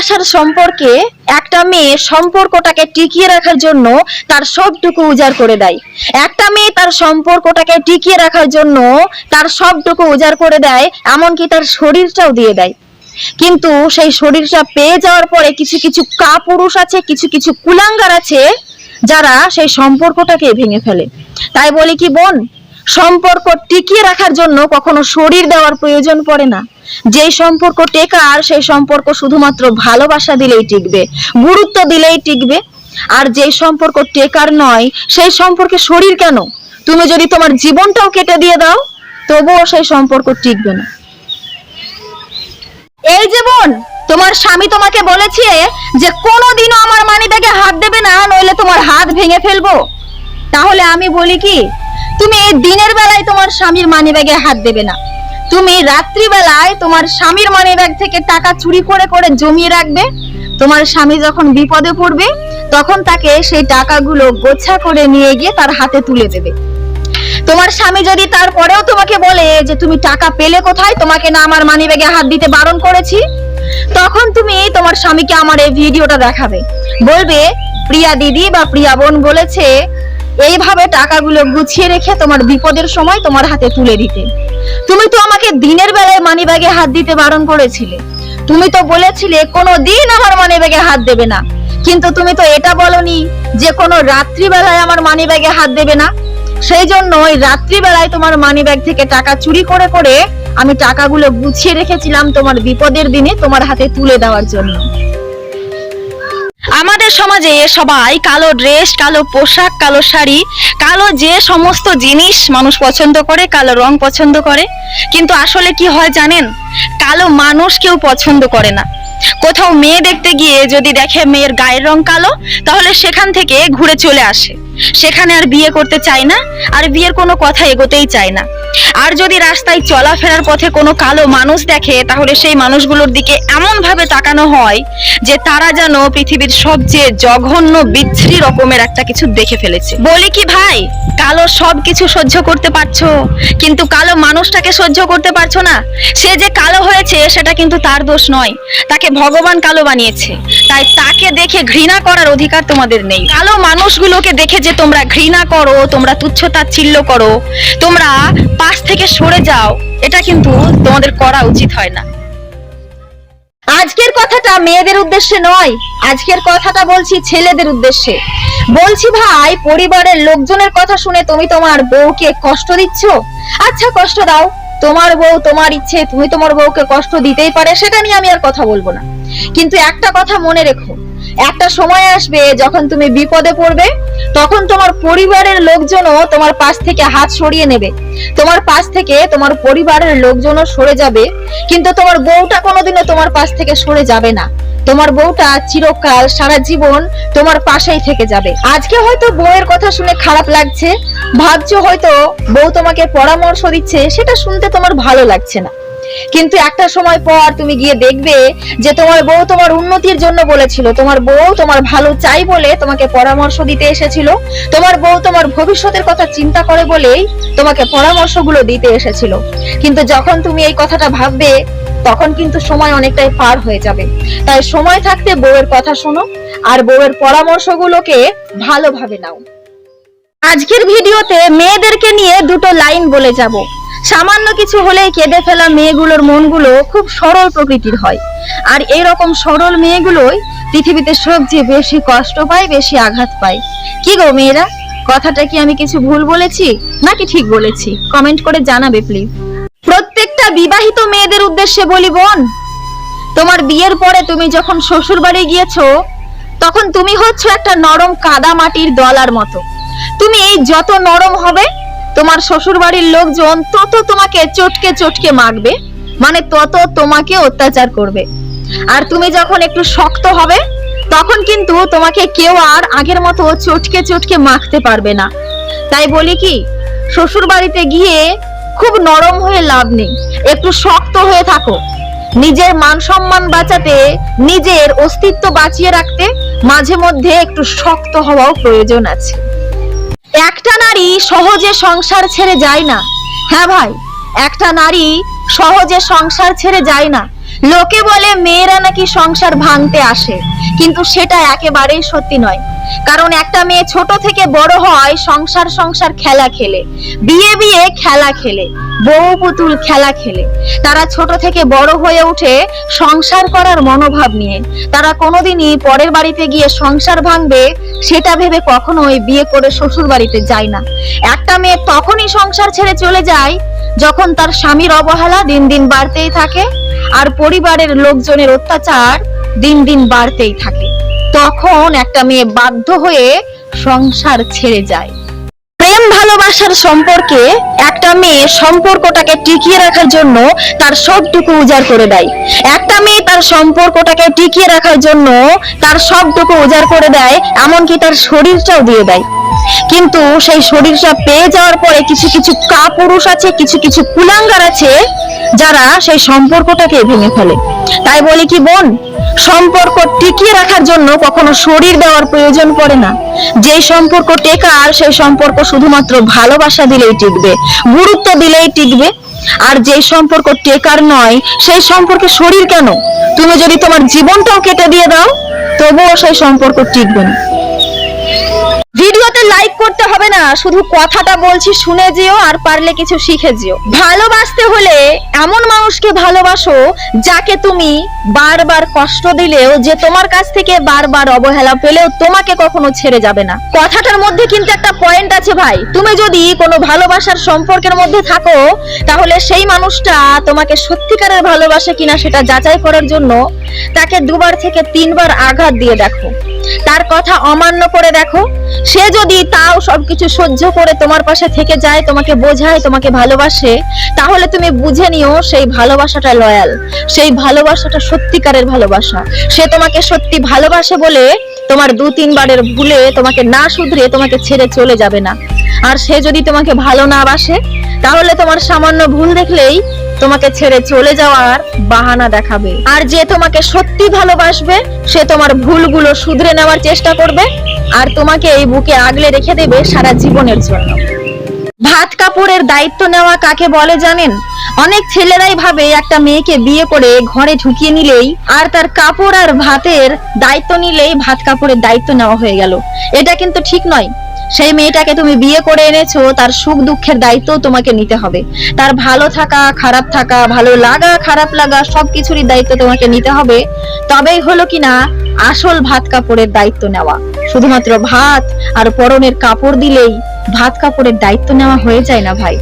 ভালোবাসার সম্পর্কে একটা মেয়ে সম্পর্কটাকে টিকিয়ে রাখার জন্য তার সবটুকু উজাড় করে দেয়। একটা মেয়ে তার সম্পর্কটাকে টিকিয়ে রাখার জন্য তার সবটুকু উজাড় করে দেয়, এমনকি তার শরীরটাও দিয়ে দেয়। কিন্তু সেই শরীরটা পেয়ে যাওয়ার পরে কিছু কিছু কাপুরুষ আছে, কিছু কিছু কুলাঙ্গার আছে, যারা সেই সম্পর্কটাকে ভেঙে ফেলে। তাই বলি কি, বোন, সম্পর্ক টিকিয়ে রাখার জন্য কখনো শরীর দেওয়ার প্রয়োজন পড়ে না। যেই সম্পর্ক টেকার, সেই সম্পর্ক শুধুমাত্র ভালোবাসা দিলেই টিকবে, গুরুত্ব দিলেই টিকবে। আর যেই সম্পর্ক টেকার নয়, সেই সম্পর্কে শরীর কেন? তুমি যদি তোমার জীবনটাও কেটে দিয়ে দাও, তবুও সেই সম্পর্ক টিকবে না। এই জীবন তোমার স্বামী তোমাকে বলেছে যে কোনোদিনও আমার মানি মানিব্যাগে হাত দেবে না, নইলে তোমার হাত ভেঙে ফেলব। তাহলে আমি বলি কি, তুমি এই দিনের বেলায় তোমার স্বামীর মানিব্যাগে হাত দেবে না। তুমি রাত্রিবেলায় তোমার স্বামীর মানিব্যাগ থেকে টাকা চুরি করে করে জমিয়ে রাখবে। তোমার স্বামী যখন বিপদে পড়বে, তখন তাকে সেই টাকাগুলো গোছা করে নিয়ে গিয়ে তার হাতে তুলে দেবে। তোমার স্বামী যদি তারপরেও তোমাকে বলে যে তুমি টাকা পেলে কোথায়, তোমাকে না আমার মানিব্যাগে হাত দিতে বারণ করেছি, তখন তুমি তোমার স্বামীকে আমার এই ভিডিওটা দেখাবে। বলবে, প্রিয়া দিদি বা প্রিয়া বোন বলেছে এইভাবে টাকাগুলো গুছিয়ে রেখে তোমার বিপদের সময় তোমার হাতে তুলে দিতে। তুমি তো আমাকে দিনের বেলায় মানিব্যাগে হাত দিতে বারণ করেছিলে। তুমি তো বলেছিলে কোনো দিন আমার মানিব্যাগে হাত দেবে না। কিন্তু তুমি তো এটা বলনি যে কোনো রাত্রিবেলায় আমার মানিব্যাগে হাত দেবে না। সেই জন্য ওই রাত্রিবেলায় তোমার মানিব্যাগ থেকে টাকা চুরি করে করে আমি টাকাগুলো গুছিয়ে রেখেছিলাম তোমার বিপদের দিনে তোমার হাতে তুলে দেওয়ার জন্য। আমাদের সমাজে সবাই কালো ড্রেস, কালো পোশাক, কালো শাড়ি, কালো যে সমস্ত জিনিস মানুষ পছন্দ করে, কালো রং পছন্দ করে। কিন্তু আসলে কি হয় জানেন? কালো মানুষ কেউ পছন্দ করে না। কোথাও মেয়ে দেখতে গিয়ে যদি দেখে মেয়ের গায়ের রং কালো, তাহলে সেখান থেকে ঘুরে চলে আসে। সেখানে আর বিয়ে করতে চায় না, আর বিয়ের কোনো কথা এগোতেই চায় না। আর যদি রাস্তায় চলাফেরার পথে কোনো কালো মানুষ দেখে, তাহলে সেই মানুষগুলোর দিকে এমন ভাবে তাকানো হয় যে তারা যেন পৃথিবীর সবচেয়ে জঘন্য, বিচ্ছিরি রকমের একটা কিছু দেখে ফেলেছে। বলি কি ভাই, কালো সব কিছু সহ্য করতে পারছ, কিন্তু কালো মানুষটাকে সহ্য করতে পারছ না? সে যে কালো হয়েছে, সেটা কিন্তু তার দোষ নয়। তাকে ভগবান কালো বানিয়েছে। তাই তাকে দেখে ঘৃণা করার অধিকার তোমাদের নেই। কালো মানুষগুলোকে দেখে যে তোমরা ঘৃণা করো, তোমরা তুচ্ছ তাচ্ছিল্য করো, তোমরা পাশ থেকে সরে যাও, এটা কিন্তু তোমাদের করা উচিত হয় না। আজকের কথাটা মেয়েদের উদ্দেশ্যে নয়, আজকের কথাটা বলছি ছেলেদের উদ্দেশ্যে। বলছি ভাই, পরিবারের লোকজনের কথা শুনে তুমি তোমার বউকে কষ্ট দিচ্ছ? আচ্ছা কষ্ট দাও। তোমার বউ, তোমার ইচ্ছে, তুমি তোমার বউকে কষ্ট দিতেই পারে, সেটা নিয়ে আমি আর কথা বলব না। কিন্তু একটা কথা মনে রেখো। একটা সময় আসবে যখন তুমি বিপদে পড়বে, তখন তোমার পরিবারের লোকজনও তোমার পাশ থেকে হাত সরিয়ে নেবে। তোমার পাশ থেকে তোমার পরিবারের লোকজনও সরে যাবে, কিন্তু তোমার বউটা কোনোদিনও তোমার পাশ থেকে সরে যাবে না। তোমার বউটা চিরকাল সারা জীবন তোমার পাশেই থেকে যাবে। আজকে হয়তো বউয়ের কথা শুনে খারাপ লাগছে, ভাবছ হয়তো বউ তোমাকে পরামর্শ দিচ্ছে, সেটা শুনতে তোমার ভালো লাগছে না। কিন্তু একটা সময় পর তুমি গিয়ে দেখবে যে তোমার বউ তোমার উন্নতির জন্য বলেছিল। তোমার বউ তোমার ভালো চাই বলে তোমাকে পরামর্শ দিতে এসেছিল। তোমার বউ তোমার ভবিষ্যতের কথা চিন্তা করে বলেই তোমাকে পরামর্শগুলো দিতে এসেছিল। কিন্তু যখন তুমি এই কথাটা ভাববে, তখন কিন্তু সময় অনেকটাই পার হয়ে যাবে। তাই সময় থাকতে বউয়ের কথা শোনো আর বউয়ের পরামর্শগুলোকে ভালোভাবে নাও। আজকের ভিডিওতে মেয়েদেরকে নিয়ে দুটো লাইন বলে যাব। সামান্য কিছু হলেই কেঁদে ফেলা মেয়েগুলোর মনগুলো খুব সরল প্রকৃতির হয়। আর এই রকম সরল মেয়েগুলোই পৃথিবীতে সবচেয়ে বেশি কষ্ট পায়, বেশি আঘাত পায়। কি গো মেয়েরা, কথাটা কি আমি কিছু ভুল বলেছি? নাকি ঠিক বলেছি? কমেন্ট করে জানাবে প্লিজ প্রত্যেকটা বিবাহিত মেয়েদের উদ্দেশ্যে বলি, বোন, তোমার বিয়ের পরে তুমি যখন শ্বশুর বাড়ি গিয়েছো, তখন তুমি হচ্ছ একটা নরম কাদা মাটির দলার মতো। তুমি এই যত নরম হবে তোমার শ্বশুর বাড়ির লোকজন তত তোমাকে চটকে চটকে মাখবে মানে তত তোমাকে অত্যাচার করবে। আর তুমি যখন একটু শক্ত হবে, তখন কিন্তু তোমাকে কেউ আর আগের মতো চটকে চটকে মাখতে পারবে না। তাই বলি কি শ্বশুর বাড়িতে গিয়ে খুব নরম হয়ে লাভ নেই। একটু শক্ত হয়ে থাকো। নিজের মান সম্মান বাঁচাতে, নিজের অস্তিত্ব বাঁচিয়ে রাখতে মাঝে মধ্যে একটু শক্ত হওয়াও প্রয়োজন আছে। একটা নারী সহজে সংসার ছেড়ে যায় না। হ্যাঁ ভাই, একটা নারী সহজে সংসার ছেড়ে যায় না। লোকে বলে মেয়েরা নাকি সংসার ভাঙতে আসে, কিন্তু সেটা একেবারেই সত্যি নয়। কারণ একটা মেয়ে ছোট থেকে বড় হয়, সংসার সংসার খেলা খেলে, বিয়ে বিয়ে খেলা খেলে। বউ পুতুল খেলা খেলে। তারা ছোট থেকে বড় হয়ে উঠে সংসার করার মনোভাব নিয়ে। তারা কোনোদিনই পরের বাড়িতে গিয়ে সংসার ভাঙবে, সেটা ভেবে কখনোই বিয়ে করে শ্বশুর বাড়িতে যায় না। একটা মেয়ে তখনই সংসার ছেড়ে চলে যায়, যখন তার স্বামীর অবহেলা দিন দিন বাড়তেই থাকে, আর পরিবারের লোকজনের অত্যাচার দিন দিন বাড়তেই থাকে। তখন একটা মেয়ে বাধ্য হয়ে সংসার ছেড়ে যায়। ভালোবাসার সম্পর্কে একটা মেয়ে সম্পর্কটাকে টিকিয়ে রাখার জন্য তার সবটুকু উজাড় করে দেয়। একটা মেয়ে তার সম্পর্কটাকে টিকিয়ে রাখার জন্য তার সবটুকু উজাড় করে দেয়, এমনকি তার শরীরটাও দিয়ে দেয়। কিন্তু সেই শরীরটা পেয়ে যাওয়ার পরে কিছু কিছু কাপুরুষ আছে, কিছু কিছু কুলাঙ্গার আছে, যারা সেই সম্পর্কটাকে ভেঙে ফেলে। তাই বলি কি বোন, সম্পর্ক টিকিয়ে রাখার জন্য কখনো শরীর দেওয়ার প্রয়োজন পড়ে না। যেই সম্পর্ক টেকার, সেই সম্পর্ক শুধুমাত্র ভালোবাসা দিলেই টিকবে, গুরুত্ব দিলেই টিকবে। আর যেই সম্পর্ক টেকার নয়, সেই সম্পর্কে শরীর কেন? তুমি যদি তোমার জীবনটাও কেটে দিয়ে দাও, তবুও সেই সম্পর্ক টিকবে না। ভিডিওতে লাইক করতে হবে না, শুধু কথাটা বলছি শুনে যেও আর পারলে কিছু শিখে যেও। ভালোবাসতে হলে এমন মানুষকে ভালোবাসো যাকে তুমি বারবার কষ্ট দিলেও যে তোমার কাছ থেকে বারবার অবহেলা পেলেও তোমাকে কখনো ছেড়ে যাবে না। কথাটার মধ্যে কিন্তু একটা পয়েন্ট আছে ভাই। তুমি যদি কোনো ভালোবাসার সম্পর্কের মধ্যে থাকো, তাহলে সেই মানুষটা তোমাকে সত্যিকারের ভালোবাসে কিনা সেটা যাচাই করার জন্য তাকে দুবার থেকে তিনবার আঘাত দিয়ে দেখো। তার কথা অমান্য করে দেখো। সে যদি তাও সবকিছু সহ্য করে তোমার পাশে থেকে যায়, তোমাকে বোঝায়, তোমাকে ভালোবাসে, তাহলে তুমি বুঝে নিও সেই ভালোবাসাটা লয়াল সেই ভালোবাসাটা সত্যিকারের ভালোবাসা। সে তোমাকে সত্যি ভালোবাসে বলে তোমার দু, তিনবারের ভুলে তোমাকে না শুধরে তোমাকে ছেড়ে চলে যাবে না। আর সে যদি তোমাকে ভালো না বাসে, তাহলে তোমার সামান্য ভুল দেখলেই তোমাকে ছেড়ে চলে যাওয়ার বাহানা দেখাবে। আর যে তোমাকে সত্যি ভালোবাসবে, সে তোমার ভুলগুলো শুধরে নেওয়ার চেষ্টা করবে, আর তোমাকে এই বুকে আগলে রেখে দেবে সারা জীবনের জন্য। ভাত কাপড়ের দায়িত্ব নেওয়া কাকে বলে জানেন? অনেক ছেলেরাই ভাবে একটা মেয়েকে বিয়ে করে ঘরে ঢুকিয়ে নিলেই আর তার কাপড় আর ভাতের দায়িত্ব নিলেই ভাত কাপড়ের দায়িত্ব নেওয়া হয়ে গেল। এটা কিন্তু ঠিক নয়। সেই মেয়েটাকে তুমি বিয়ে করে এনেছো, তার সুখ দুঃখের দায়িত্ব তোমাকে নিতে হবে। তার ভালো থাকা, খারাপ থাকা, ভালো লাগা, খারাপ লাগা সব কিছুরই দায়িত্ব তোমাকে নিতে হবে। তবেই হলো কি না আসল ভাত কাপড়ের দায়িত্ব নেওয়া। শুধুমাত্র ভাত আর পরনের কাপড় দিলেই ভাত কাপড়ের দায়িত্ব নেওয়া হয়ে যায় না ভাই।